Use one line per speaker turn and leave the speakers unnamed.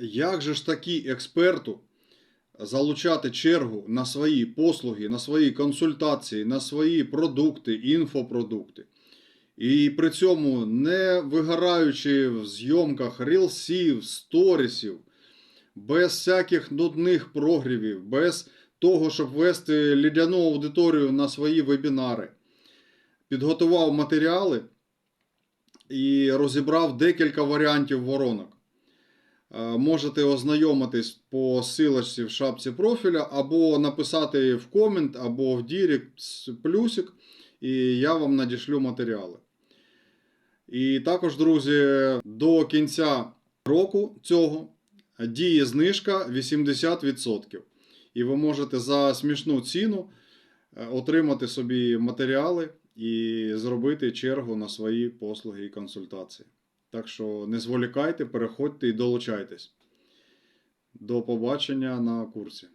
Як же ж таки експерту залучати чергу на свої послуги, на свої консультації, на свої продукти, інфопродукти? І при цьому не вигораючи в зйомках рілсів, сторісів, без всяких нудних прогрівів, без того, щоб вести лідяну аудиторію на свої вебінари. Підготував матеріали і розібрав декілька варіантів воронок. Е, Можете ознайомитись по силочці в шапці профіля, або написати в комент, або в дірект плюсик, і я вам надішлю матеріали. І також, друзі, до кінця року цього діє знижка 80%. І ви можете за смішну ціну е, отримати собі матеріали і зробити чергу на свої послуги і консультації. Так що не зволікайте, переходьте і долучайтесь. До побачення на курсі.